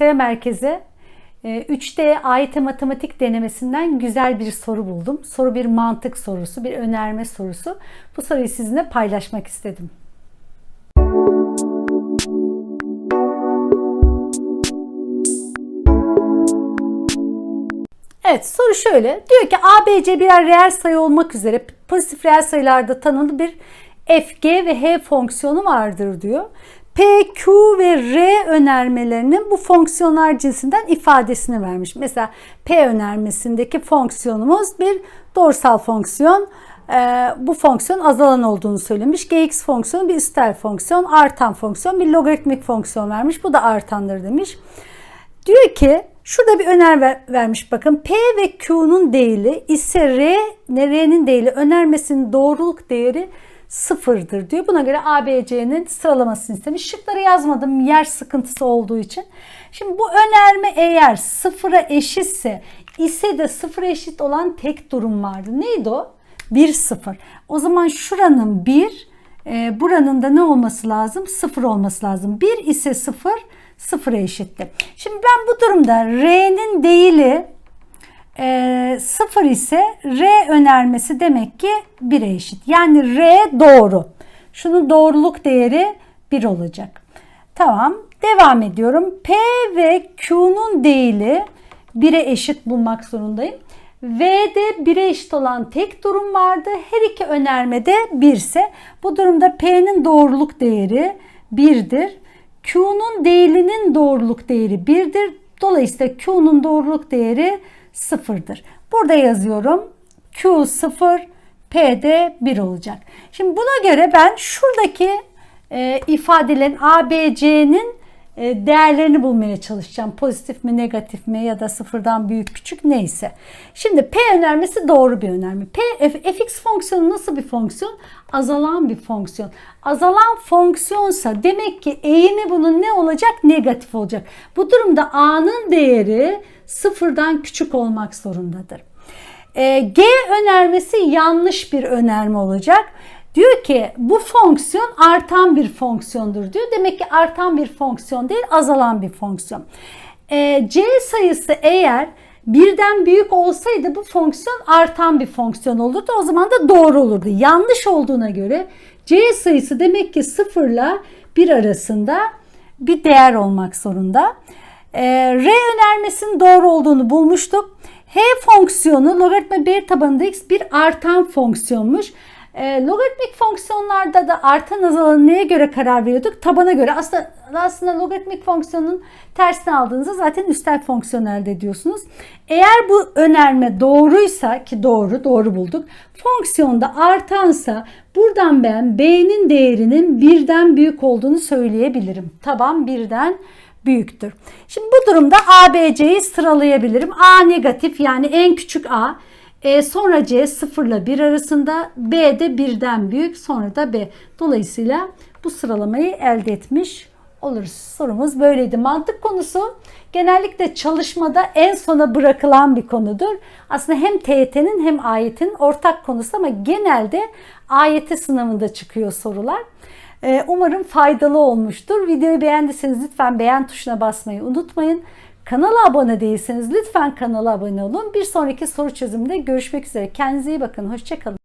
Staya Merkez'e e, 3D AYT matematik denemesinden güzel bir soru buldum. Soru bir mantık sorusu, bir önerme sorusu. Bu soruyu sizinle paylaşmak istedim. Evet soru şöyle. Diyor ki ABC birer reel sayı olmak üzere pozitif reel sayılarda tanımlı bir f, g ve h fonksiyonu vardır diyor. P, Q ve R önermelerinin bu fonksiyonlar cinsinden ifadesini vermiş. Mesela P önermesindeki fonksiyonumuz bir doğrusal fonksiyon. Ee, bu fonksiyon azalan olduğunu söylemiş. Gx fonksiyonu bir üstel fonksiyon, artan fonksiyon, bir logaritmik fonksiyon vermiş. Bu da artandır demiş. Diyor ki şurada bir öner ver, vermiş bakın. P ve Q'nun değili ise R, R'nin değili önermesinin doğruluk değeri sıfırdır diyor. Buna göre ABC'nin sıralamasını istemiş. Şıkları yazmadım yer sıkıntısı olduğu için. Şimdi bu önerme eğer sıfıra eşitse ise de sıfıra eşit olan tek durum vardı. Neydi o? 1 0. O zaman şuranın 1, e, buranın da ne olması lazım? 0 olması lazım. 1 ise 0, 0'a eşittir. Şimdi ben bu durumda R'nin değili e, 0 ise R önermesi demek ki 1'e eşit. Yani R doğru. Şunun doğruluk değeri 1 olacak. Tamam. Devam ediyorum. P ve Q'nun değili 1'e eşit bulmak zorundayım. V'de 1'e eşit olan tek durum vardı. Her iki önermede 1 ise bu durumda P'nin doğruluk değeri 1'dir. Q'nun değilinin doğruluk değeri 1'dir. Dolayısıyla Q'nun doğruluk değeri 0'dır. Burada yazıyorum. Q 0, P de 1 olacak. Şimdi buna göre ben şuradaki e, ifadelerin A, B, C'nin e, değerlerini bulmaya çalışacağım. Pozitif mi, negatif mi ya da sıfırdan büyük, küçük neyse. Şimdi P önermesi doğru bir önerme. P, fx fonksiyonu nasıl bir fonksiyon? Azalan bir fonksiyon. Azalan fonksiyonsa demek ki eğimi bunun ne olacak? Negatif olacak. Bu durumda a'nın değeri sıfırdan küçük olmak zorundadır. E, G önermesi yanlış bir önerme olacak. Diyor ki bu fonksiyon artan bir fonksiyondur diyor. Demek ki artan bir fonksiyon değil azalan bir fonksiyon. E, C sayısı eğer birden büyük olsaydı bu fonksiyon artan bir fonksiyon olurdu. O zaman da doğru olurdu. Yanlış olduğuna göre C sayısı demek ki 0 ile 1 arasında bir değer olmak zorunda. E, R önermesinin doğru olduğunu bulmuştuk. H fonksiyonu logaritma b tabanında x bir artan fonksiyonmuş. E, logaritmik fonksiyonlarda da artan azalan neye göre karar veriyorduk? Tabana göre. Aslında aslında logaritmik fonksiyonun tersini aldığınızda zaten üstel fonksiyon elde ediyorsunuz. Eğer bu önerme doğruysa ki doğru, doğru bulduk. Fonksiyonda artansa buradan ben b'nin değerinin birden büyük olduğunu söyleyebilirim. Taban birden büyüktür. Şimdi bu durumda ABC'yi sıralayabilirim. A negatif yani en küçük A. E, sonra C 0 ile 1 arasında B de 1'den büyük sonra da B. Dolayısıyla bu sıralamayı elde etmiş oluruz. Sorumuz böyleydi. Mantık konusu genellikle çalışmada en sona bırakılan bir konudur. Aslında hem TYT'nin hem AYT'nin ortak konusu ama genelde AYT sınavında çıkıyor sorular. Ee, umarım faydalı olmuştur. Videoyu beğendiyseniz lütfen beğen tuşuna basmayı unutmayın. Kanala abone değilseniz lütfen kanala abone olun. Bir sonraki soru çözümünde görüşmek üzere. Kendinize iyi bakın. Hoşçakalın.